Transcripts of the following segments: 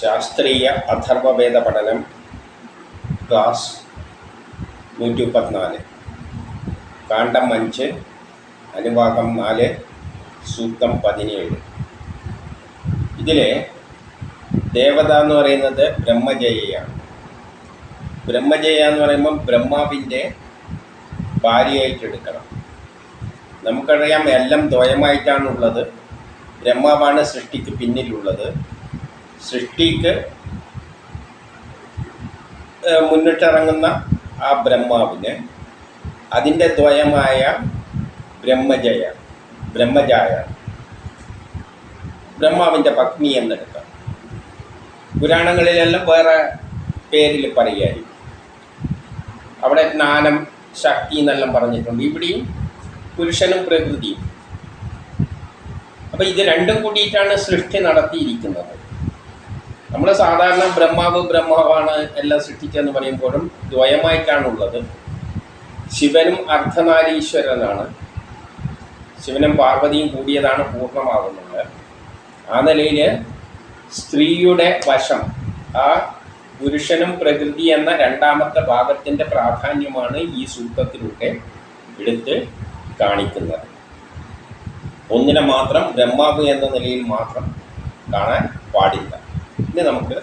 ശാസ്ത്രീയ അഥർവവേദ പഠനം ക്ലാസ് നൂറ്റി മുപ്പത്തിനാല് കാണ്ഡം അഞ്ച് അനുവാകം നാല് സൂക്തം പതിനേഴ്. ഇതിലെ ദേവത എന്ന് പറയുന്നത് ബ്രഹ്മജയയാണ്. ബ്രഹ്മജയ എന്ന് പറയുമ്പം ബ്രഹ്മാവിന്റെ ഭാര്യയായിട്ട് എടുക്കണം നമുക്കറിയാം എല്ലാം ദ്വയമായിട്ടാണുള്ളത്. ബ്രഹ്മാവാണ് സൃഷ്ടിക്ക് പിന്നിലുള്ളത്. സൃഷ്ടിക്ക് മുന്നിട്ടിറങ്ങുന്ന ആ ബ്രഹ്മാവിന് അതിന്റെ ദ്വയമായ ബ്രഹ്മജയ ബ്രഹ്മജായ ബ്രഹ്മാവിന്റെ പത്നി എന്നെടുക്കാം. പുരാണങ്ങളിലെല്ലാം വേറെ പേരിൽ പറയുകയായിരുന്നു അവിടെ ജ്ഞാനം ശക്തി എന്നെല്ലാം പറഞ്ഞിട്ടുണ്ട്. ഇവിടെയും പുരുഷനും പ്രകൃതിയും. അപ്പോൾ ഇത് രണ്ടും കൂടിയിട്ടാണ് സൃഷ്ടി നടത്തിയിരിക്കുന്നത്. നമ്മൾ സാധാരണ ബ്രഹ്മാവ് ബ്രഹ്മാവാണ് എല്ലാം സൃഷ്ടിച്ചതെന്ന് പറയുമ്പോഴും ദ്വയമായിട്ടാണുള്ളത്. ശിവനും അർദ്ധനാരീശ്വരനാണ്. ശിവനും പാർവതിയും കൂടിയതാണ് പൂർണമാകുന്നത്. ആ നിലയിൽ സ്ത്രീയുടെ വശം ആ പുരുഷനും പ്രകൃതി എന്ന രണ്ടാമത്തെ ഭാഗത്തിന്റെ പ്രാധാന്യമാണ് ഈ സൂത്രത്തിലൂടെ എടുത്ത് കാണിക്കുന്നത്. ഒന്നിനെ മാത്രം ബ്രഹ്മാവ് എന്ന നിലയിൽ മാത്രം കാണാൻ പാടില്ല. ഇനി നമുക്ക്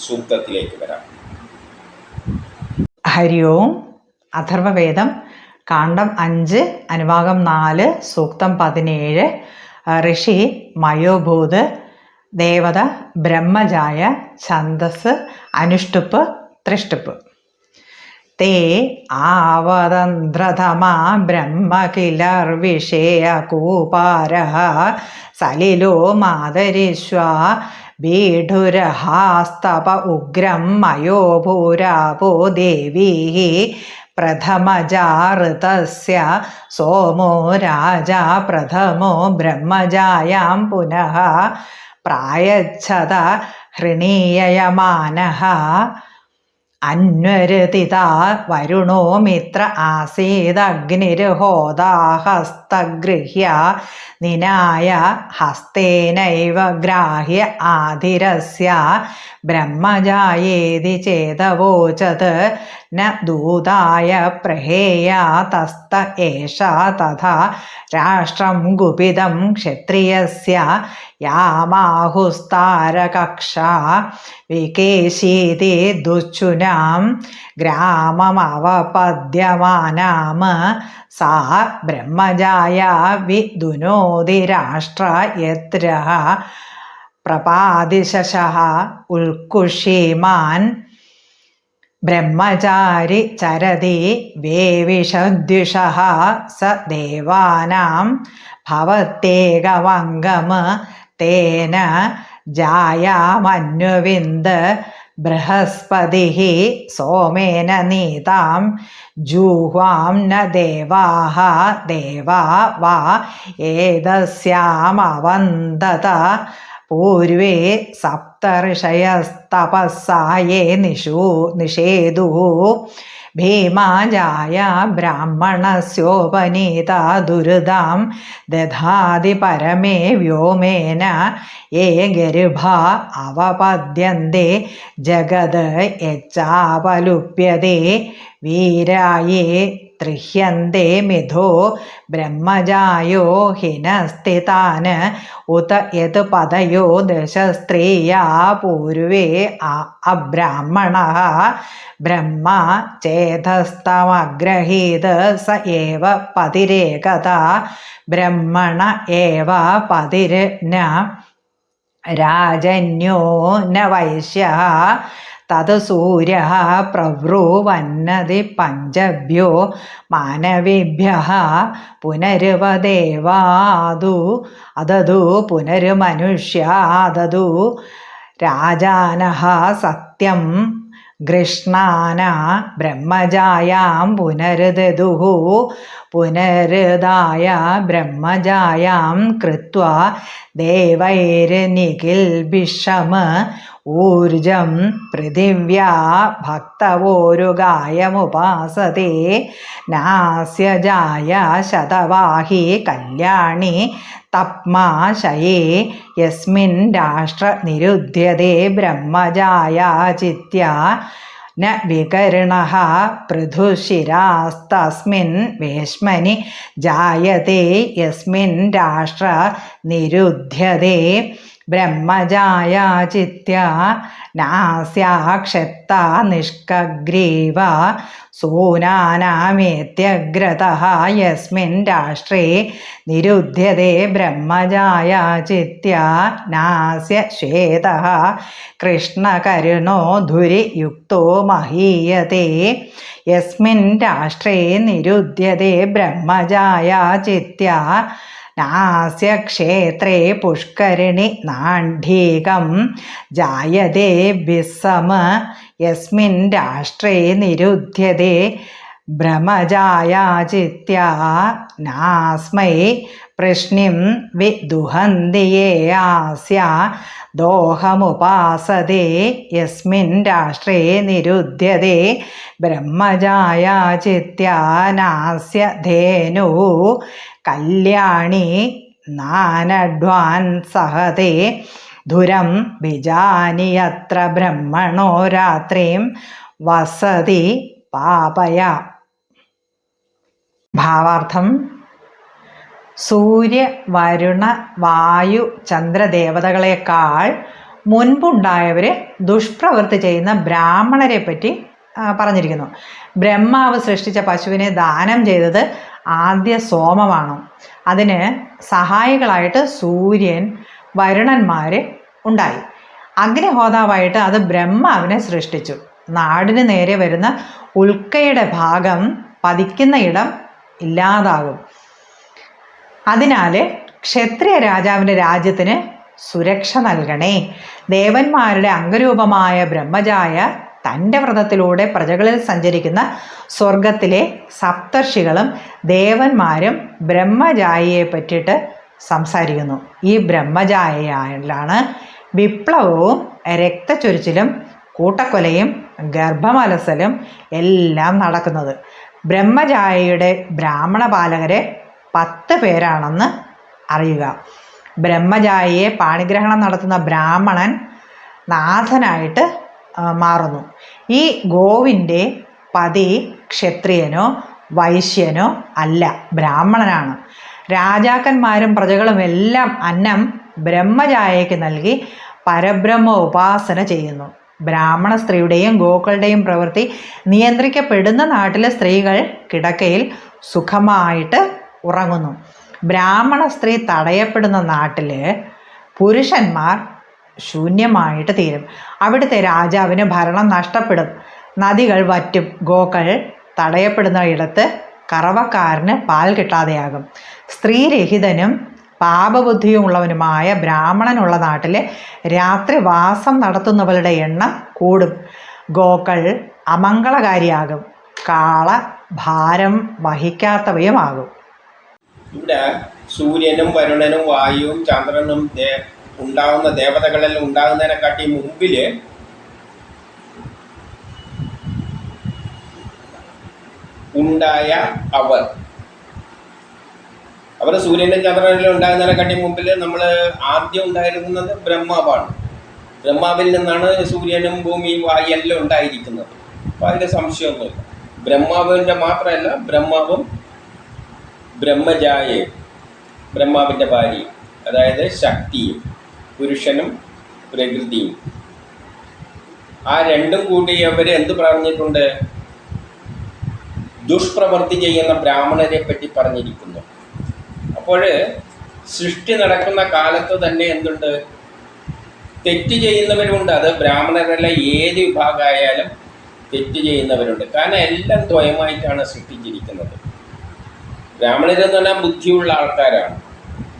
സൂക്തത്തിലേക്ക് വരാം. ഹരി ഓം അഥർവവേദം കാണ്ഡം അഞ്ച് അനുഭാഗം നാല് സൂക്തം പതിനേഴ് ഋഷി മയോഭൂത് ദേവത ബ്രഹ്മജായ ഛന്ദസ് അനുഷ്ടുപ്പ് തൃഷ്ടുപ്പ് തേ ആവതന്ത്രതമാ ബ്രഹ്മ കൂപാര സലിലോ മാതരിശ്വ ബീഢുരഹാസ്തപ ഉഗ്രം മയോ ഭൂരാപോ ദേവീ പ്രഥമജാഋതസ്യ സോമോ രാജാ പ്രഥമോ ബ്രഹ്മജായാം പുനഃ പ്രായച്ഛത ഹൃണീയയമാനഃ അന്വരുതിത വരുണോ മിത്ര ആസീദഗ്നിർഹോദാഹസ്തഗൃഹ്യ നിനായ ഹസ്തേനൈവ ഗ്രാഹ്യ ആധിരസ്യ ബ്രഹ്മജായേതി ചേതവോചത് ന ദൂതായ പ്രഹേയാ തസ്ത ഏഷ തഥാ രാഷ്ട്രം ഗുപിതം ക്ഷത്രിയസ്യ യാമാഹുസ്താരകക്ഷ വികേശീതി ദുച്ചുനാം ഗ്രാമമവപദ്യമാനാം സാ ബ്രഹ്മജായ വിദുനോതി രാഷ്ട്ര യത്ര പ്രപാതിശശ ഉൽക്കുഷീമാൻ ബ്രഹ്മചാരി ചരതി വേവിഷദ്വിഷ സ ദേവാനാം ഭവത്തേകവംഗമ തേന ജായാമന്വവിന്ദ് ബൃഹസ്പതി സോമേന നീതാം ജൂഹ്വാം ന ദേവാഹ ദേവാ വാ ഏതസ്യാമവന്തത പൂർവേ സപ്തഋഷയസ്തപസ്സായേ നിഷൂ നിഷേതുः ഭീമാജായ ബ്രാഹ്മണസ്യോപനീത ദുരിതാം ദധാതി പരമേ വ്യോമേന ഏ ഗർഭ അവപദ്യന്തേ ജഗത് യച്ചാപലുപ്യതേ വീരായേ ത്രിഹ്യന്തെ മിഥോ ബ്രഹ്മജായോ ഹിനസ്ഥിതാൻ ഉത യത് പദയോ ദശസ്ത്രീയാ പൂർവേ अब्राह्मणः ब्रह्मा ബ്രഹ്മ ചേതസ്തമഗ്രഹീത് സ ഏവ പതിരേകത. ബ്രഹ്മണ ഏവ പതിര്ന രാജന്യോ ന തത് സൂര്യ പ്രവ്രുവന്നതി പഞ്ചഭ്യോ മാനവേഭ്യ പുനരുവദേവാതു അതതു പുനരുമനുഷ്യാദതു രാജാനഹ സത്യം ഗൃഷ്ണാന ബ്രഹ്മജായാം പുനരുദുഃ പുനരുദായ ബ്രഹ്മജായാം കൃത്വാ ദേവൈർനിഖിൽഭിഷമ ഊർജം പൃഥിവ്യാ ഭക്തവോരുഗായമുപാസതേ നാസ്യജായ ശതവാഹി കല്യാണി തപ്മാശയേ യസ്മിൻ രാഷ്ട്ര നിരുദ്ധ്യതേ ബ്രഹ്മജായാചിത്യ ന വികർണ പൃഥുശിരാസ്തസ്മിൻ വേഷ്മനി ജായത്തെ യസ്മിൻ രാഷ്ട്ര നിരുദ്ധ്യതേ ബ്രഹ്മജായാചിത്യ നാസ്യാക്ഷത്ത നിഷ്കഗ്രീവ സൂനാനാമേത്യഗ്രതഃ യസ്മിൻ രാഷ്ട്രേ നിരുദ്ധ്യത്തെ ബ്രഹ്മജായാചിത്യ നാസ്യ ശ്വേതഃ കൃഷ്ണകരുണോ ധുരിയുക്തോ മഹീയത്തെ യസ്മിൻ രാഷ്ട്രേ നിരുദ്ധ്യത്തെ ബ്രഹ്മജായാചിത്യ നാസ്യ ക്ഷേത്രേ പുഷ്കരിണി നാണ്ഡീകം ജായതേ വിസമ യസ്മിൻ രാഷ്ട്രേ നിരുദ്ധ്യതേ ഭ്രമജായാചിത്യ നാസ്മൈ പ്രശ്നിം വിദുഹന്തിയേ ആസ്യ ദോഹമുപാസതേ യസ്മിൻ രാഷ്ട്രേ നിരുദ്ധ്യതേ ബ്രഹ്മജായാചിത്യ നാസ്യ ധേനു കല്യാണി നാനഡ്വാൻ സഹതേ ധുരം ബിജാനിയത്ര ബ്രഹ്മണോ രാത്രിയും വസതി പാപയ. ഭാവാർത്ഥം സൂര്യ വരുണ വായു ചന്ദ്രദേവതകളെക്കാൾ മുൻപുണ്ടായവർ ദുഷ്പ്രവൃത്തി ചെയ്യുന്ന ബ്രാഹ്മണരെ പറ്റി പറഞ്ഞിരിക്കുന്നു. ബ്രഹ്മാവ് സൃഷ്ടിച്ച പശുവിനെ ദാനം ചെയ്തത് ആദ്യ സോമമാണ്. അതിന് സഹായികളായിട്ട് സൂര്യൻ വരുണന്മാർ ഉണ്ടായി. അഗ്നിഹോതാവായിട്ട് അത് ബ്രഹ്മാവിനെ സൃഷ്ടിച്ചു. നാടിന് നേരെ വരുന്ന ഉൽക്കയുടെ ഭാഗം പതിക്കുന്ന ഇടം ഇല്ലാതാകും. അതിനാൽ ക്ഷത്രിയ രാജാവിന്റെ രാജ്യത്തിന് സുരക്ഷ നൽകണേ. ദേവന്മാരുടെ അംഗരൂപമായ ബ്രഹ്മജായ തന്റെ വ്രതത്തിലൂടെ പ്രജകളിൽ സഞ്ചരിക്കുന്ന സ്വർഗത്തിലെ സപ്തർഷികളും ദേവന്മാരും ബ്രഹ്മജായയെ പറ്റിയിട്ട് സംസാരിക്കുന്നു. ഈ ബ്രഹ്മജായയിലാണ് വിപ്ലവവും രക്തച്ചൊരിച്ചിലും കൂട്ടക്കൊലയും ഗർഭമലസലും എല്ലാം നടക്കുന്നത്. ബ്രഹ്മജായയുടെ ബ്രാഹ്മണ ബാലകരെ പത്ത് പേരാണെന്ന് അറിയുക. ബ്രഹ്മജായയെ പാണിഗ്രഹണം നടത്തുന്ന ബ്രാഹ്മണൻ നാഥനായിട്ട് മാറുന്നു. ഈ ഗോവിന്റെ പതി ക്ഷത്രിയനോ വൈശ്യനോ അല്ല ബ്രാഹ്മണനാണ്. രാജാക്കന്മാരും പ്രജകളും എല്ലാം അന്നം ബ്രഹ്മചായയ്ക്ക് നൽകി പരബ്രഹ്മ ഉപാസന ചെയ്യുന്നു. ബ്രാഹ്മണ സ്ത്രീയുടെയും ഗോക്കളുടെയും പ്രവൃത്തി നിയന്ത്രിക്കപ്പെടുന്ന നാട്ടിലെ സ്ത്രീകൾ കിടക്കയിൽ സുഖമായിട്ട് ഉറങ്ങുന്നു. ബ്രാഹ്മണ സ്ത്രീ തടയപ്പെടുന്ന നാട്ടിൽ പുരുഷന്മാർ ശൂന്യമായിട്ട് തീരും. അവിടുത്തെ രാജാവിന് ഭരണം നഷ്ടപ്പെടും. നദികൾ വറ്റും. ഗോക്കൾ തടയപ്പെടുന്ന ഇടത്ത് കറവക്കാരന് പാൽ കിട്ടാതെയാകും. സ്ത്രീരഹിതനും പാപബുദ്ധിയുമുള്ളവനുമായ ബ്രാഹ്മണനുള്ള നാട്ടിൽ രാത്രി വാസം നടത്തുന്നവരുടെ എണ്ണം കൂടും. ഗോക്കൾ അമംഗളകാരിയാകും. കാള ഭാരം വഹിക്കാത്തവയുമാകും. ഇവിടെ സൂര്യനും വരുണനും വായുവും ചന്ദ്രനും ദേ ഉണ്ടാകുന്ന ദേവതകളെല്ലാം ഉണ്ടാകുന്നതിനെക്കാട്ടി മുമ്പിൽ ഉണ്ടായ അവർ. അവർ സൂര്യനും ചന്ദ്രനിലും ഉണ്ടാകുന്നതിനെക്കാട്ടി മുമ്പിൽ നമ്മൾ ആദ്യം ഉണ്ടായിരുന്നത് ബ്രഹ്മാവാണ്. ബ്രഹ്മാവിൽ നിന്നാണ് സൂര്യനും ഭൂമിയും വായു എല്ലാം ഉണ്ടായിരിക്കുന്നത്. അപ്പോൾ അതിന്റെ സംശയമൊന്നുമില്ല. ബ്രഹ്മാവിന്റെ മാത്രമല്ല ബ്രഹ്മാവും ബ്രഹ്മജായയും ബ്രഹ്മാവിന്റെ ഭാര്യയും അതായത് ശക്തിയും. പുരുഷനും പ്രകൃതിയും. ആ രണ്ടും കൂടി അവർ എന്ത് പറഞ്ഞിട്ടുണ്ട്? ദുഷ്പ്രവൃത്തി ചെയ്യുന്ന ബ്രാഹ്മണരെ പറ്റി പറഞ്ഞിരിക്കുന്നു. അപ്പോൾ സൃഷ്ടി നടക്കുന്ന കാലത്ത് തന്നെ എന്തുണ്ട്? തെറ്റ് ചെയ്യുന്നവരുണ്ട് അത് ബ്രാഹ്മണരല്ല ഏത് വിഭാഗമായാലും തെറ്റ് ചെയ്യുന്നവരുണ്ട്. കാരണം എല്ലാം ദ്വയമായിട്ടാണ് സൃഷ്ടിച്ചിരിക്കുന്നത്. ബ്രാഹ്മണരെന്ന് പറഞ്ഞാൽ ബുദ്ധിയുള്ള ആൾക്കാരാണ്.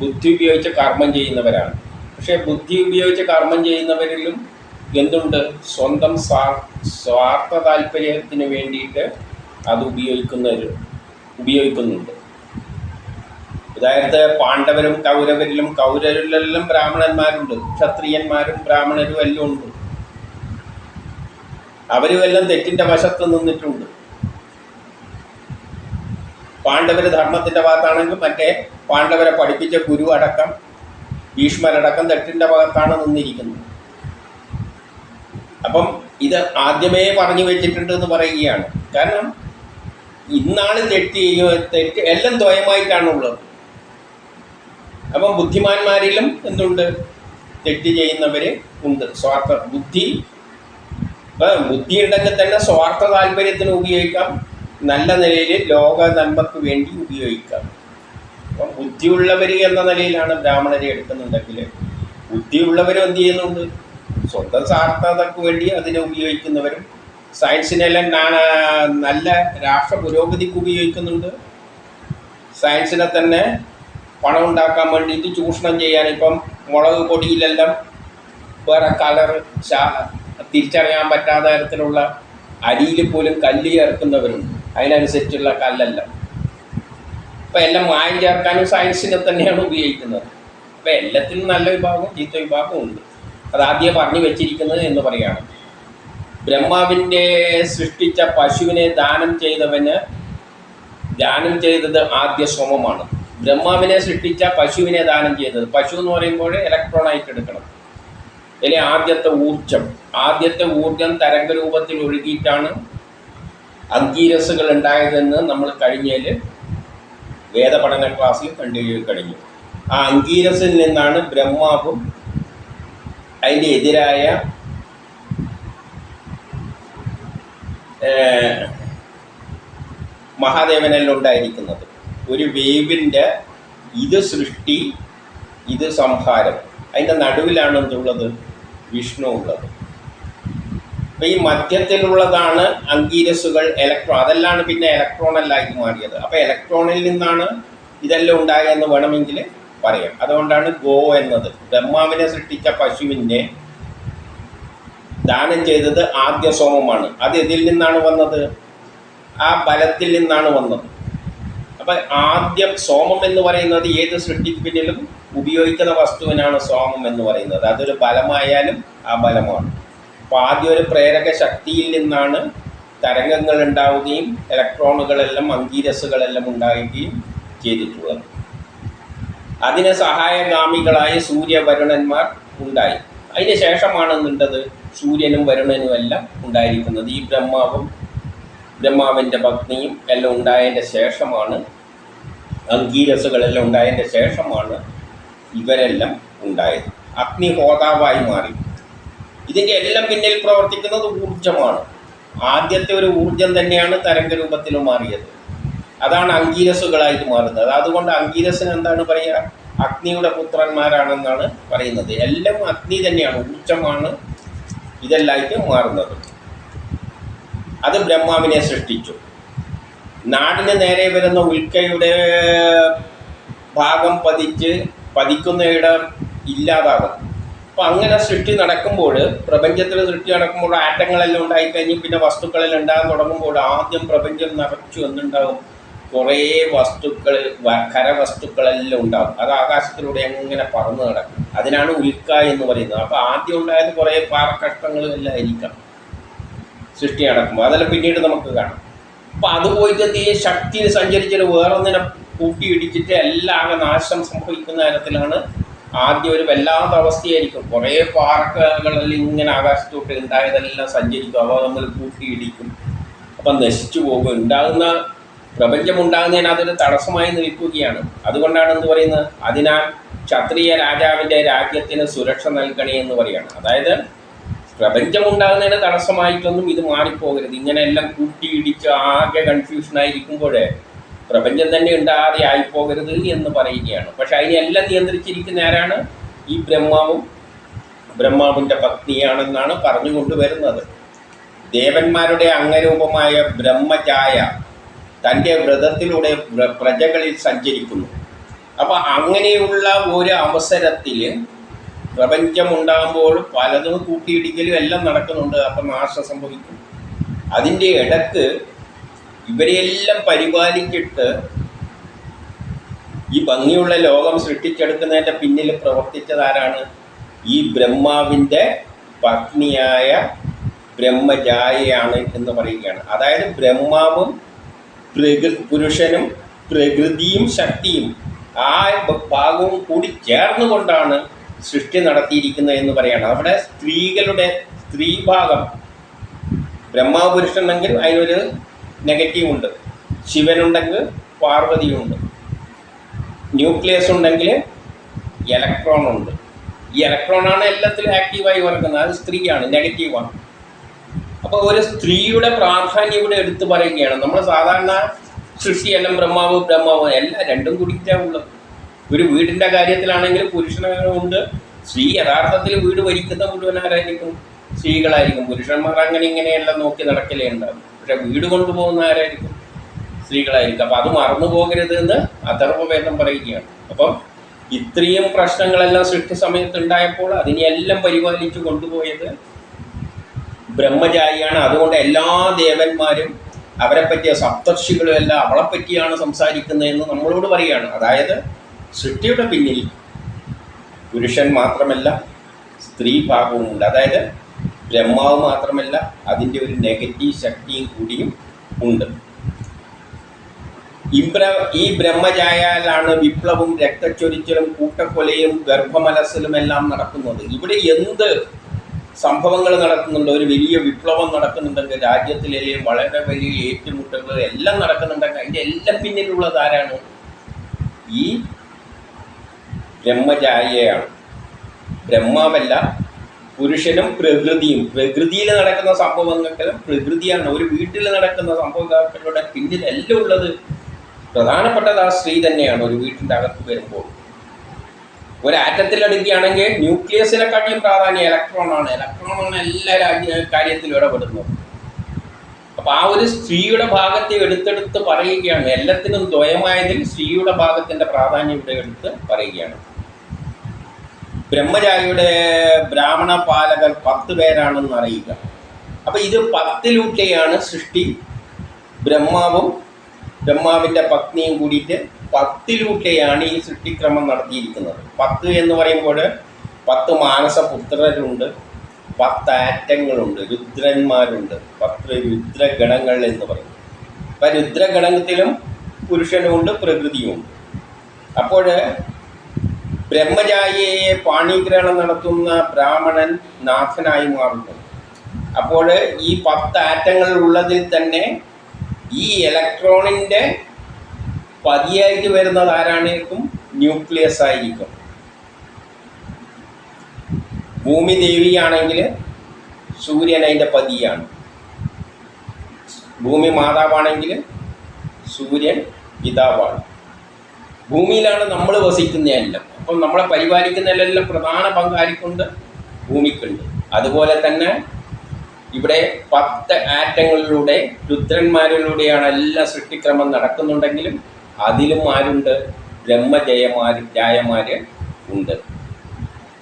ബുദ്ധി ഉപയോഗിച്ച് കർമ്മം ചെയ്യുന്നവരാണ്. പക്ഷേ ബുദ്ധി ഉപയോഗിച്ച് കർമ്മം ചെയ്യുന്നവരിലും എന്തുണ്ട്? സ്വന്തം സ്വാ സ്വാർത്ഥ താല്പര്യത്തിന് വേണ്ടിയിട്ട് അത് ഉപയോഗിക്കുന്നവർ ഉപയോഗിക്കുന്നുണ്ട്. ഉദാഹരണത്തിന് പാണ്ഡവരും കൗരവരിലും കൗരവരിലെല്ലാം ബ്രാഹ്മണന്മാരുണ്ട്. ക്ഷത്രിയന്മാരും ബ്രാഹ്മണരും എല്ലാം ഉണ്ട്. അവരും എല്ലാം തെറ്റിന്റെ വശത്ത് നിന്നിട്ടുണ്ട്. പാണ്ഡവര് ധർമ്മത്തിന്റെ ഭാഗത്താണെങ്കിൽ മറ്റേ പാണ്ഡവരെ പഠിപ്പിച്ച ഗുരു അടക്കം ഭീഷ്മരടക്കം തെറ്റിന്റെ ഭാഗത്താണ് നിന്നിരിക്കുന്നത്. അപ്പം ഇത് ആദ്യമേ പറഞ്ഞു വെച്ചിട്ടുണ്ട് എന്ന് പറയുകയാണ്. കാരണം ഇന്നാണ് തെറ്റ് തെറ്റ് എല്ലാം ദ്വയമായിട്ടാണുള്ളത്. അപ്പം ബുദ്ധിമാന്മാരിലും എന്തുണ്ട്? തെറ്റ് ചെയ്യുന്നവര് ഉണ്ട്. സ്വാർത്ഥ ബുദ്ധി. ബുദ്ധി ഉണ്ടെങ്കിൽ തന്നെ സ്വാർത്ഥ താല്പര്യത്തിന് ഉപയോഗിക്കാം. നല്ല നിലയിൽ ലോക നന്മക്ക് വേണ്ടി ഉപയോഗിക്കാം. അപ്പം ബുദ്ധിയുള്ളവർ എന്ന നിലയിലാണ് ബ്രാഹ്മണരെ എടുക്കുന്നുണ്ടെങ്കിൽ ബുദ്ധിയുള്ളവരും എന്ത് ചെയ്യുന്നുണ്ട്? സ്വന്തം സാർത്ഥതക്ക് വേണ്ടി അതിനെ ഉപയോഗിക്കുന്നവരും സയൻസിനെല്ലാം നല്ല രാഷ്ട്ര പുരോഗതിക്ക് ഉപയോഗിക്കുന്നുണ്ട്. സയൻസിനെ തന്നെ പണം ഉണ്ടാക്കാൻ വേണ്ടിയിട്ട് ചൂഷണം ചെയ്യാൻ ഇപ്പം മുളക് പൊടിയിലെല്ലാം വേറെ കളർ തിരിച്ചറിയാൻ പറ്റാത്ത തരത്തിലുള്ള അരിയിൽ പോലും കല്ല് ചേർക്കുന്നവരുണ്ട്. അതിനനുസരിച്ചുള്ള കല്ലല്ല. ഇപ്പം എല്ലാം മായം ചേർക്കാനും സയൻസിനെ തന്നെയാണ് ഉപയോഗിക്കുന്നത്. അപ്പം എല്ലാത്തിനും നല്ല വിഭാഗവും ചീത്ത വിഭാഗവും ഉണ്ട്. അത് ആദ്യം പറഞ്ഞു വെച്ചിരിക്കുന്നത് എന്ന് പറയുകയാണ്. ബ്രഹ്മാവിന്റെ സൃഷ്ടിച്ച പശുവിനെ ദാനം ചെയ്തവന് ദാനം ചെയ്തത് ആദ്യ സോമമാണ് ബ്രഹ്മാവിനെ സൃഷ്ടിച്ച പശുവിനെ ദാനം ചെയ്തത്. പശു എന്ന് പറയുമ്പോൾ ഇലക്ട്രോണായിട്ട് എടുക്കണം. ഇതിലെ ആദ്യത്തെ ഊർജം ആദ്യത്തെ ഊർജം തരംഗരൂപത്തിൽ ഒഴുകിയിട്ടാണ് അങ്കീരസുകൾ ഉണ്ടായതെന്ന് നമ്മൾ കഴിഞ്ഞതിൽ വേദപഠന ക്ലാസ്സിൽ കണ്ടു കഴിഞ്ഞു. ആ അങ്കീരസിൽ നിന്നാണ് ബ്രഹ്മാവും അതിന്റെ എതിരായ മഹാദേവനെല്ലാം ഉണ്ടായിരിക്കുന്നത് ഒരു വേവിന്റെ ഇത് സൃഷ്ടി ഇത് സംഹാരം. അതിന്റെ നടുവിലാണ് എന്തുള്ളത് വിഷ്ണു ഉള്ളത്. അപ്പം ഈ മധ്യത്തിലുള്ളതാണ് അങ്കീരസുകൾ ഇലക്ട്രോൺ അതെല്ലാം പിന്നെ ഇലക്ട്രോണല്ലായിട്ട് മാറിയത്. അപ്പോൾ ഇലക്ട്രോണിൽ നിന്നാണ് ഇതെല്ലാം ഉണ്ടായതെന്ന് വേണമെങ്കിൽ പറയാം. അതുകൊണ്ടാണ് ഗോ എന്നത്. ബ്രഹ്മാവിനെ സൃഷ്ടിച്ച പശുവിന്റെ ദാനം ചെയ്തത് ആദ്യ സോമമാണ്. അത് ഇതിൽ നിന്നാണ് വന്നത്? ആ ബലത്തിൽ നിന്നാണ് വന്നത്. അപ്പം ആദ്യം സോമം എന്ന് പറയുന്നത് ഏത് സൃഷ്ടിക്ക് പിന്നിലും ഉപയോഗിക്കുന്ന വസ്തുവിനാണ് സോമം എന്ന് പറയുന്നത്. അതൊരു ബലമായാലും ആ ബലമാണ്. അപ്പോൾ ആദ്യം ഒരു പ്രേരക ശക്തിയിൽ നിന്നാണ് തരംഗങ്ങൾ ഉണ്ടാവുകയും ഇലക്ട്രോണുകളെല്ലാം അങ്കീരസുകളെല്ലാം ഉണ്ടാവുകയും ചെയ്തിട്ടുള്ളത്. അതിന് സഹായഗാമികളായ സൂര്യവരുണന്മാർ ഉണ്ടായി. അതിന് ശേഷമാണ് നിണ്ടത് സൂര്യനും വരുണനും എല്ലാം ഉണ്ടായിരിക്കുന്നത്. ഈ ബ്രഹ്മാവും ബ്രഹ്മാവിന്റെ ഭക്തിയും എല്ലാം ഉണ്ടായതിന്റെ ശേഷമാണ് അങ്കീരസുകളെല്ലാം ഉണ്ടായതിന്റെ ശേഷമാണ് ഇവരെല്ലാം ഉണ്ടായത്. അഗ്നിഹോതാവായി മാറി. ഇതിന്റെ എല്ലാം പിന്നിൽ പ്രവർത്തിക്കുന്നത് ഊർജമാണ് ആദ്യത്തെ ഒരു ഊർജം തന്നെയാണ് തരംഗ രൂപത്തിൽ മാറിയത്. അതാണ് അങ്കീരസുകളായിട്ട് മാറുന്നത്. അതുകൊണ്ട് അങ്കീരസിന് എന്താണ് പറയുക? അഗ്നിയുടെ പുത്രന്മാരാണെന്നാണ് പറയുന്നത്. എല്ലാം അഗ്നി തന്നെയാണ് ഊർജമാണ് ഇതെല്ലായിട്ട് മാറുന്നത്. അത് ബ്രഹ്മാവിനെ സൃഷ്ടിച്ചു. നാടിന് നേരെ വരുന്ന ഉൽക്കയുടെ ഭാഗം പതിച്ച് പതിക്കുന്നയിടം ഇല്ലാതാകും അപ്പം അങ്ങനെ സൃഷ്ടി നടക്കുമ്പോൾ പ്രപഞ്ചത്തിൽ സൃഷ്ടി നടക്കുമ്പോൾ ആറ്റങ്ങളെല്ലാം ഉണ്ടായിക്കഴിഞ്ഞ് പിന്നെ വസ്തുക്കളിൽ ഉണ്ടാകാൻ തുടങ്ങുമ്പോൾ ആദ്യം പ്രപഞ്ചം നിറച്ചു എന്നുണ്ടാവും. കുറേ വസ്തുക്കൾ ഖരവസ്തുക്കളെല്ലാം ഉണ്ടാവും. അത് ആകാശത്തിലൂടെ എങ്ങനെ പറന്നു നടക്കും. അതിനാണ് ഉൽക്ക എന്ന് പറയുന്നത്. അപ്പോൾ ആദ്യം ഉണ്ടായത് കുറേ പാറക്കഷ്ടങ്ങളും എല്ലാം ആയിരിക്കാം സൃഷ്ടി നടക്കുമ്പോൾ. അതെല്ലാം പിന്നീട് നമുക്ക് കാണാം. അപ്പം അത് പോയിട്ട് ഈ ശക്തിയിൽ സഞ്ചരിച്ചിട്ട് വേറൊന്നിനെ കൂട്ടിയിടിച്ചിട്ട് എല്ലാം ആകെ നാശം സംഭവിക്കുന്ന തരത്തിലാണ് ആദ്യം ഒരു വല്ലാത്ത അവസ്ഥയായിരിക്കും. കുറേ പാർക്കുകളിൽ ഇങ്ങനെ ആകാശത്തോട്ട് ഉണ്ടായതെല്ലാം സഞ്ചരിക്കും. അവ നമ്മൾ കൂട്ടിയിടിക്കും. അപ്പം നശിച്ചു പോകും. ഉണ്ടാകുന്ന പ്രപഞ്ചം ഉണ്ടാകുന്നതിന് അതൊരു തടസ്സമായി നിൽക്കുകയാണ്. അതുകൊണ്ടാണ് എന്ന് പറയുന്നത്? അതിനാൽ ക്ഷത്രിയ രാജാവിന്റെ രാജ്യത്തിന് സുരക്ഷ നൽകണേ എന്ന് പറയുകയാണ്. അതായത് പ്രപഞ്ചം ഉണ്ടാകുന്നതിന് തടസ്സമായിട്ടൊന്നും ഇത് മാറിപ്പോകരുത്. ഇങ്ങനെയെല്ലാം കൂട്ടിയിടിച്ച് ആകെ കൺഫ്യൂഷനായിരിക്കുമ്പോഴേ പ്രപഞ്ചം തന്നെ ഉണ്ടാകാതെ ആയിപ്പോകരുത് എന്ന് പറയുകയാണ്. പക്ഷെ അതിനെല്ലാം നിയന്ത്രിച്ചിരിക്കുന്ന ആരാണ്? ഈ ബ്രഹ്മാവും ബ്രഹ്മാവിന്റെ പത്നിയാണെന്നാണ് പറഞ്ഞുകൊണ്ട് വരുന്നത്. ദേവന്മാരുടെ അംഗരൂപമായ ബ്രഹ്മചായ തന്റെ വ്രതത്തിലൂടെ പ്രജകളിൽ സഞ്ചരിക്കുന്നു. അപ്പോൾ അങ്ങനെയുള്ള ഒരു അവസരത്തിൽ പ്രപഞ്ചം ഉണ്ടാകുമ്പോൾ പലതും കൂട്ടിയിടിക്കലും എല്ലാം നടക്കുന്നുണ്ട്. അപ്പം നാശം സംഭവിക്കും. അതിന്റെ ഇടയ്ക്ക് ഇവരെയെല്ലാം പരിപാലിച്ചിട്ട് ഈ ഭംഗിയുള്ള ലോകം സൃഷ്ടിച്ചെടുക്കുന്നതിന്റെ പിന്നിൽ പ്രവർത്തിച്ചതാരാണ് ഈ ബ്രഹ്മാവിന്റെ പത്നിയായ ബ്രഹ്മജായയാണ് എന്ന് പറയുകയാണ്. അതായത് ബ്രഹ്മാവും പ്രകൃ പുരുഷനും പ്രകൃതിയും ശക്തിയും ആ ഭാഗവും കൂടി ചേർന്നുകൊണ്ടാണ് സൃഷ്ടി നടത്തിയിരിക്കുന്നത് എന്ന് പറയണം അവിടെ സ്ത്രീകളുടെ സ്ത്രീഭാഗം ബ്രഹ്മാവ് പുരുഷനുണ്ടെങ്കിൽ അതിനൊരു നെഗറ്റീവ് ഉണ്ട്. ശിവനുണ്ടെങ്കിൽ പാർവതിയുണ്ട് ന്യൂക്ലിയസ് ഉണ്ടെങ്കിൽ ഇലക്ട്രോൺ ഉണ്ട്. ഈ ഇലക്ട്രോണാണ് എല്ലാത്തിലും ആക്റ്റീവായി വർക്കുന്നത് അത് സ്ത്രീയാണ് നെഗറ്റീവാണ് അപ്പോൾ ഒരു സ്ത്രീയുടെ പ്രാധാന്യം ഇവിടെ എടുത്തു പറയുകയാണ്. നമ്മൾ സാധാരണ സൃഷ്ടിയെല്ലാം ബ്രഹ്മാവ് ബ്രഹ്മാവ് എല്ലാം രണ്ടും കൂടിയിട്ടാണ് ഉള്ളത്. ഒരു വീടിന്റെ കാര്യത്തിലാണെങ്കിൽ പുരുഷനുണ്ട് സ്ത്രീ യഥാർത്ഥത്തിൽ വീട് ഭരിക്കുന്ന മുഴുവൻ ആരായിരിക്കും? സ്ത്രീകളായിരിക്കും. പുരുഷന്മാർ അങ്ങനെ ഇങ്ങനെയെല്ലാം നോക്കി നടക്കലേ ഉണ്ടാവും പക്ഷെ വീട് കൊണ്ടുപോകുന്ന ആരായിരിക്കും? സ്ത്രീകളായിരിക്കും. അപ്പം അത് മറന്നു പോകരുത് എന്ന് അഥർവവേദം പറയുകയാണ്. അപ്പം ഇത്രയും പ്രശ്നങ്ങളെല്ലാം സൃഷ്ടി സമയത്ത് ഉണ്ടായപ്പോൾ അതിനെയെല്ലാം പരിപാലിച്ചു കൊണ്ടുപോയത് ബ്രഹ്മചാരിയാണ്. അതുകൊണ്ട് എല്ലാ ദേവന്മാരും അവരെ പറ്റിയ സപ്തർഷികളും എല്ലാം അവളെ പറ്റിയാണ് സംസാരിക്കുന്നതെന്ന് നമ്മളോട് പറയുകയാണ് അതായത് സൃഷ്ടിയുടെ പിന്നിൽ പുരുഷൻ മാത്രമല്ല സ്ത്രീ ഭാഗവുമുണ്ട്. അതായത് ബ്രഹ്മാവ് മാത്രമല്ല അതിന്റെ ഒരു നെഗറ്റീവ് ശക്തിയും കൂടിയും ഉണ്ട്. ഈ ബ്ര- ഈ ബ്രഹ്മചായാലാണ് വിപ്ലവവും രക്തച്ചൊരിച്ചിലും കൂട്ടക്കൊലയും ഗർഭമലസലും എല്ലാം നടക്കുന്നത്. ഇവിടെ എന്ത് സംഭവങ്ങൾ നടക്കുന്നുണ്ട് ഒരു വലിയ വിപ്ലവം നടക്കുന്നുണ്ടെങ്കിൽ രാജ്യത്തിലെയും വളരെ വലിയ ഏറ്റുമുട്ടലുകൾ എല്ലാം നടക്കുന്നുണ്ടെങ്കിൽ അതിന്റെ എല്ലാം പിന്നിലുള്ളത് ആരാണ്? ഈ ബ്രഹ്മജായയാണ്. ബ്രഹ്മാവല്ല പുരുഷനും പ്രകൃതിയും. പ്രകൃതിയിൽ നടക്കുന്ന സംഭവങ്ങൾക്കെല്ലാം പ്രകൃതിയാണ്. ഒരു വീട്ടിൽ നടക്കുന്ന സംഭവങ്ങളുടെ പിന്നിൽ എല്ലാം ഉള്ളത് പ്രധാനപ്പെട്ടത് ആ സ്ത്രീ തന്നെയാണ് ഒരു വീട്ടിന്റെ അകത്ത് വരുമ്പോൾ. ഒരു ആറ്റത്തിൽ എടുക്കുകയാണെങ്കിൽ ന്യൂക്ലിയസിനെക്കാട്ടിയും പ്രാധാന്യം ഇലക്ട്രോണാണ് ഇലക്ട്രോണാണ് എല്ലാ രാജ്യ കാര്യത്തിലും ഇടപെടുന്നത്. അപ്പൊ ആ ഒരു സ്ത്രീയുടെ ഭാഗത്തെ എടുത്തെടുത്ത് പറയുകയാണ്. എല്ലാത്തിനും ദ്വയമായതിൽ സ്ത്രീയുടെ ഭാഗത്തിന്റെ പ്രാധാന്യം ഇവിടെ എടുത്ത് പറയുകയാണ്. ബ്രഹ്മചാരിയുടെ ബ്രാഹ്മണ പാലകർ പത്ത് പേരാണെന്ന് അറിയുക. അപ്പൊ ഇത് പത്തിലൂട്ടെയാണ് സൃഷ്ടി. ബ്രഹ്മാവും ബ്രഹ്മാവിന്റെ പത്നിയും കൂടിയിട്ട് പത്തിലൂട്ടെയാണ് ഈ സൃഷ്ടിക്രമം നടത്തിയിരിക്കുന്നത്. പത്ത് എന്ന് പറയുമ്പോൾ പത്ത് മാനസപുത്രരുണ്ട് പത്ത് ആറ്റങ്ങളുണ്ട് രുദ്രന്മാരുണ്ട് പത്ത് രുദ്രഗണങ്ങൾ എന്ന് പറയും. അപ്പം രുദ്രഗണത്തിലും പുരുഷനുമുണ്ട് പ്രകൃതിയുമുണ്ട്. അപ്പോൾ ബ്രഹ്മചാരിയെ പാണിഗ്രഹണം നടത്തുന്ന ബ്രാഹ്മണൻ നാഥനായി മാറുന്നു. അപ്പോൾ ഈ പത്ത് ആറ്റങ്ങൾ ഉള്ളതിൽ തന്നെ ഈ ഇലക്ട്രോണിന്റെ പതിയായിട്ട് വരുന്നത് ആരാണേക്കും? ന്യൂക്ലിയസ് ആയിരിക്കും. ഭൂമി ദേവിയാണെങ്കിൽ സൂര്യൻ അതിന്റെ പതിയാണ്. ഭൂമി മാതാവാണെങ്കിൽ സൂര്യൻ പിതാവാണ്. ഭൂമിയിലാണ് നമ്മൾ വസിക്കുന്നതെല്ലാം. അപ്പം നമ്മളെ പരിപാലിക്കുന്നതിലെല്ലാം പ്രധാന പങ്കാരിക്കൊണ്ട് ഭൂമിക്കുണ്ട്. അതുപോലെ തന്നെ ഇവിടെ പത്ത് ആറ്റങ്ങളിലൂടെ രുദ്രന്മാരിലൂടെയാണ് എല്ലാ സൃഷ്ടിക്രമം നടക്കുന്നുണ്ടെങ്കിലും അതിലും ആരുണ്ട്? ബ്രഹ്മജയമാർ ജായമാർ ഉണ്ട്.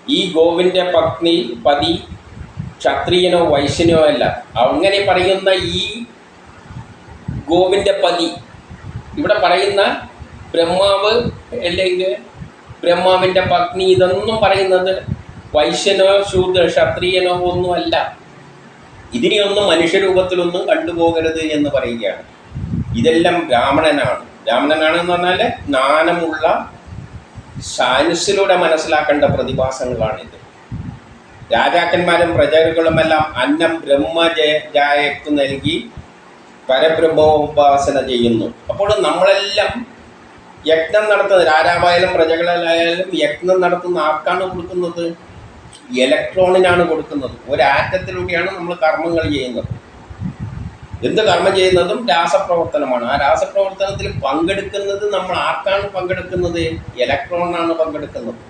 ഈ ഗോവിന്റെ പത്നി പതി ക്ഷത്രിയനോ വൈശ്യനോ അല്ല. അങ്ങനെ പറയുന്ന ഈ ഗോവിന്റെ പതി ഇവിടെ പറയുന്ന ബ്രഹ്മാവ് അല്ലെങ്കിൽ ബ്രഹ്മാവിന്റെ പത്നി ഇതൊന്നും പറയുന്നത് വൈശ്യനോ ശൂദ്ര ക്ഷത്രിയനോ ഒന്നുമല്ല. ഇതിനെയൊന്നും മനുഷ്യരൂപത്തിലൊന്നും കണ്ടുപോകരുത് എന്ന് പറയുകയാണ്. ഇതെല്ലാം ബ്രാഹ്മണനാണ്. ബ്രാഹ്മണനാണ് എന്ന് പറഞ്ഞാൽ ജ്ഞാനമുള്ള സയൻസിലൂടെ മനസ്സിലാക്കേണ്ട പ്രതിഭാസങ്ങളാണിത്. രാജാക്കന്മാരും പ്രജകളുമെല്ലാം അന്നം ബ്രഹ്മജയക്ക് നൽകി പരബ്രഹ്മോപാസന ചെയ്യുന്നു. അപ്പോൾ നമ്മളെല്ലാം യജ്ഞം നടത്തുന്നത്. രാജാവായാലും പ്രജകളായാലും യജ്ഞം നടത്തുന്ന ആർക്കാണ് കൊടുക്കുന്നത്? ഇലക്ട്രോണിനാണ് കൊടുക്കുന്നത്. ഒരാറ്റത്തിലൂടെയാണ് നമ്മൾ കർമ്മങ്ങൾ ചെയ്യുന്നത്. എന്ത് കർമ്മം ചെയ്യുന്നതും രാസപ്രവർത്തനമാണ്. ആ രാസപ്രവർത്തനത്തിൽ പങ്കെടുക്കുന്നത് നമ്മൾ ആർക്കാണ് പങ്കെടുക്കുന്നത്? ഇലക്ട്രോണിനാണ് പങ്കെടുക്കുന്നത്.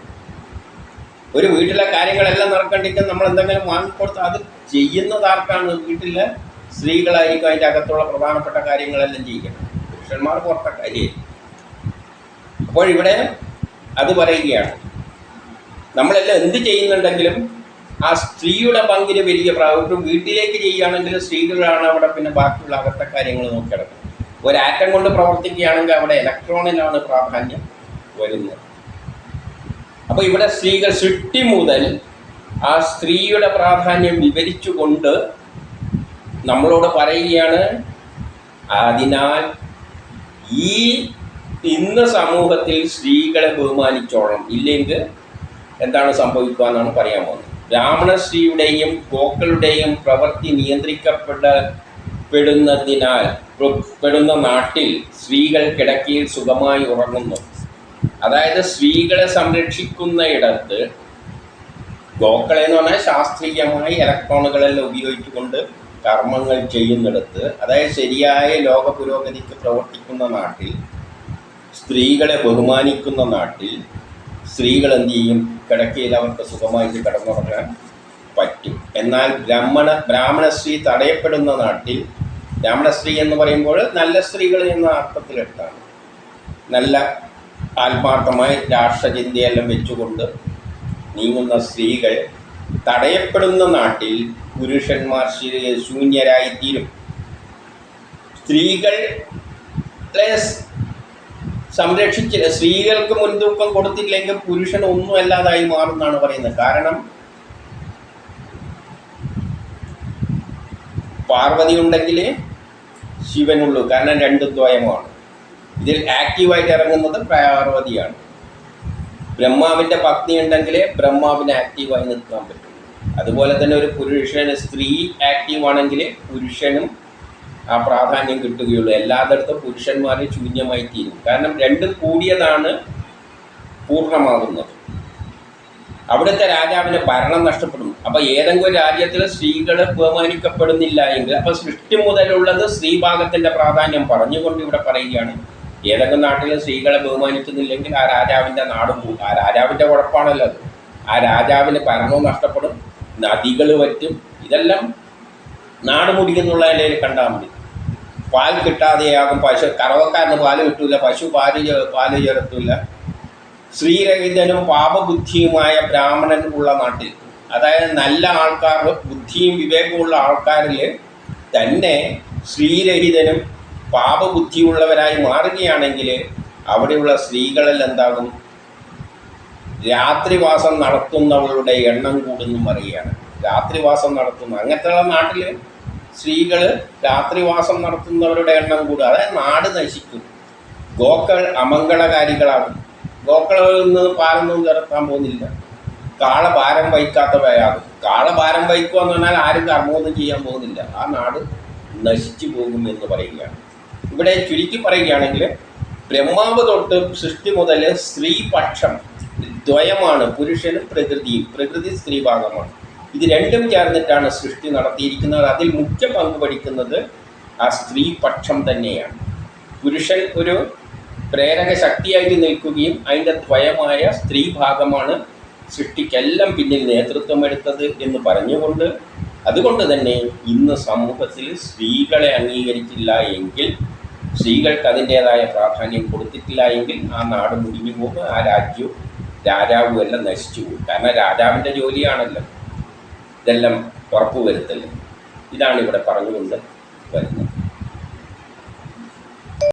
ഒരു വീട്ടിലെ കാര്യങ്ങളെല്ലാം നടക്കണ്ടെങ്കിൽ നമ്മൾ എന്തെങ്കിലും വാങ്ങിക്കൊടുത്ത് അത് ചെയ്യുന്നത് ആർക്കാണ്? വീട്ടിലെ സ്ത്രീകളായിരിക്കും അതിന്റെ അകത്തുള്ള പ്രധാനപ്പെട്ട കാര്യങ്ങളെല്ലാം ചെയ്യുക. പുരുഷന്മാർ പുറത്തെ കാര്യമായിരിക്കും അപ്പോൾ ഇവിടെ അത് പറയുകയാണ്. നമ്മളെല്ലാം എന്ത് ചെയ്യുന്നുണ്ടെങ്കിലും ആ സ്ത്രീയുടെ പങ്കിന് വലിയ പ്രാധാന്യം വീട്ടിലേക്ക് ചെയ്യുകയാണെങ്കിൽ സ്ത്രീകളാണ് അവിടെ പിന്നെ ബാക്കിയുള്ള അകത്തെ കാര്യങ്ങൾ നോക്കിയെടുക്കുന്നത് ആറ്റം കൊണ്ട് പ്രവർത്തിക്കുകയാണെങ്കിൽ അവിടെ ഇലക്ട്രോണിനാണ് പ്രാധാന്യം വരുന്നത്. അപ്പോൾ ഇവിടെ സ്ത്രീകൾ സൃഷ്ടി മുതൽ ആ സ്ത്രീയുടെ പ്രാധാന്യം വിവരിച്ചുകൊണ്ട് നമ്മളോട് പറയുകയാണ് അതിനാൽ ഈ ഇന്ന് സമൂഹത്തിൽ സ്ത്രീകളെ ബഹുമാനിച്ചോളണം ഇല്ലെങ്കിൽ എന്താണ് സംഭവിക്കുക എന്നാണ് പറയാൻ പോകുന്നത്. ബ്രാഹ്മണ സ്ത്രീയുടെയും ഗോക്കളുടെയും പ്രവൃത്തി നിയന്ത്രിക്കപ്പെടപ്പെടുന്നതിനാൽ പെടുന്ന നാട്ടിൽ സ്ത്രീകൾ കിടക്കയിൽ സുഖമായി ഉറങ്ങുന്നു. അതായത് സ്ത്രീകളെ സംരക്ഷിക്കുന്ന ഇടത്ത് ഗോക്കളെ എന്ന് പറഞ്ഞാൽ ശാസ്ത്രീയമായി ഇലക്ട്രോണുകളെല്ലാം ഉപയോഗിച്ചുകൊണ്ട് കർമ്മങ്ങൾ ചെയ്യുന്നിടത്ത് അതായത് ശരിയായ ലോക പുരോഗതിക്ക് പ്രവർത്തിക്കുന്ന നാട്ടിൽ സ്ത്രീകളെ ബഹുമാനിക്കുന്ന നാട്ടിൽ സ്ത്രീകൾ എന്ത് ചെയ്യും? കിടക്കയിൽ അവർക്ക് സുഖമായിട്ട് കിടന്നുറങ്ങാൻ പറ്റും. എന്നാൽ ബ്രാഹ്മണ ബ്രാഹ്മണ സ്ത്രീ തടയപ്പെടുന്ന നാട്ടിൽ ബ്രാഹ്മണ സ്ത്രീ എന്ന് പറയുമ്പോൾ നല്ല സ്ത്രീകൾ എന്ന അർത്ഥത്തിലെടുത്താണ് നല്ല ആത്മാർത്ഥമായി രാഷ്ട്രചിന്തയെല്ലാം വെച്ചുകൊണ്ട് നീങ്ങുന്ന സ്ത്രീകൾ തടയപ്പെടുന്ന നാട്ടിൽ പുരുഷന്മാർ ശൂന്യരായിത്തീരും. സ്ത്രീകൾ സംരക്ഷിച്ചില്ല സ്ത്രീകൾക്ക് മുൻതൂക്കം കൊടുത്തില്ലെങ്കിൽ പുരുഷൻ ഒന്നും അല്ലാതായി മാറുന്നാണ് പറയുന്നത്. കാരണം പാർവതി ഉണ്ടെങ്കിൽ ശിവനുള്ളൂ. കാരണം രണ്ട് ദ്വയമാണ്. ഇതിൽ ആക്റ്റീവായിട്ട് ഇറങ്ങുന്നത് പാർവതിയാണ്. ബ്രഹ്മാവിന്റെ പത്നി ഉണ്ടെങ്കിലേ ബ്രഹ്മാവിന് ആക്റ്റീവായി നിൽക്കാൻ പറ്റും. അതുപോലെ തന്നെ ഒരു പുരുഷന് സ്ത്രീ ആക്റ്റീവ് ആണെങ്കിൽ പുരുഷനും ആ പ്രാധാന്യം കിട്ടുകയുള്ളൂ. എല്ലാത്തടത്തും പുരുഷന്മാർ ശൂന്യമായി തീരും കാരണം രണ്ടും കൂടിയതാണ് പൂർണമാകുന്നത്. അവിടുത്തെ രാജാവിന് ഭരണം നഷ്ടപ്പെടും അപ്പൊ ഏതെങ്കിലും ഒരു രാജ്യത്തിൽ സ്ത്രീകൾ ബഹുമാനിക്കപ്പെടുന്നില്ല എങ്കിൽ അപ്പൊ സൃഷ്ടി മുതലുള്ളത് സ്ത്രീഭാഗത്തിന്റെ പ്രാധാന്യം പറഞ്ഞുകൊണ്ട് ഇവിടെ പറയുകയാണ്. ഏതെങ്കിലും നാട്ടിൽ സ്ത്രീകളെ ബഹുമാനിക്കുന്നില്ലെങ്കിൽ ആ രാജാവിന്റെ നാടും ആ രാജാവിന്റെ കുഴപ്പമാണല്ലോ അത്. ആ രാജാവിന് ഭരണവും നഷ്ടപ്പെടും. നദികൾ പറ്റും ഇതെല്ലാം നാട് മുടിക്കുന്നുള്ള നിലയിൽ കണ്ടാൽ മതി. പാൽ കിട്ടാതെയാകും പശു കറവക്കാരന് പാൽ കിട്ടൂല പശു പാൽ പാൽ ചേർത്തൂല. ശ്രീരഹിതനും പാപബുദ്ധിയുമായ ബ്രാഹ്മണൻ ഉള്ള നാട്ടിൽ അതായത് നല്ല ആൾക്കാർ ബുദ്ധിയും വിവേകമുള്ള ആൾക്കാരിൽ തന്നെ ശ്രീരഹിതനും പാപബുദ്ധിയുള്ളവരായി മാറുകയാണെങ്കിൽ അവിടെയുള്ള സ്ത്രീകളിൽ എന്താകും? രാത്രിവാസം നടത്തുന്നവളുടെ എണ്ണം കൂടുന്നു പറയുകയാണ്. രാത്രിവാസം നടത്തുന്ന അങ്ങനത്തെയുള്ള നാട്ടിൽ സ്ത്രീകൾ രാത്രിവാസം നടത്തുന്നവരുടെ എണ്ണം കൂടും അതായത് നാട് നശിക്കും. ഗോക്കൾ അമംഗളകാരികളാകും ഗോക്കളിൽ നിന്ന് പാലൊന്നും ചേർത്താൻ പോകുന്നില്ല. കാള ഭാരം വഹിക്കാത്തവയാകും കാള ഭാരം വഹിക്കുക എന്ന് പറഞ്ഞാൽ ആരും കർമ്മമൊന്നും ചെയ്യാൻ പോകുന്നില്ല. ആ നാട് നശിച്ചു പോകും എന്ന് പറയുകയാണ്. ഇവിടെ ചുരുക്കി പറയുകയാണെങ്കിൽ ബ്രഹ്മാവ് തൊട്ട് സൃഷ്ടി മുതൽ സ്ത്രീപക്ഷം ദ്വയമാണ്. പുരുഷനും പ്രകൃതിയും. പ്രകൃതി സ്ത്രീഭാഗമാണ് ഇത് രണ്ടും ചേർന്നിട്ടാണ് സൃഷ്ടി നടത്തിയിരിക്കുന്നത്. അതിൽ മുഖ്യ പങ്ക് പഠിക്കുന്നത് ആ സ്ത്രീ പക്ഷം തന്നെയാണ്. പുരുഷൻ ഒരു പ്രേരക ശക്തിയായിട്ട് നിൽക്കുകയും അതിന്റെ ദ്വയമായ സ്ത്രീ ഭാഗമാണ് സൃഷ്ടിക്കെല്ലാം പിന്നിൽ നേതൃത്വം എടുത്തത് എന്ന് പറഞ്ഞുകൊണ്ട് അതുകൊണ്ട് തന്നെ ഇന്ന് സമൂഹത്തിൽ സ്ത്രീകളെ അംഗീകരിച്ചില്ല എങ്കിൽ സ്ത്രീകൾക്ക് അതിന്റേതായ പ്രാധാന്യം കൊടുത്തിട്ടില്ല എങ്കിൽ ആ നാട് മുടിഞ്ഞു പോകും ആ രാജ്യവും രാജാവും എല്ലാം നശിച്ചു പോകും. കാരണം രാജാവിന്റെ ജോലിയാണല്ലോ. ഇതെല്ലാം ഉറപ്പുവരുത്തൽ. ഇതാണ് ഇവിടെ പറഞ്ഞുകൊണ്ട് വരുന്നത്.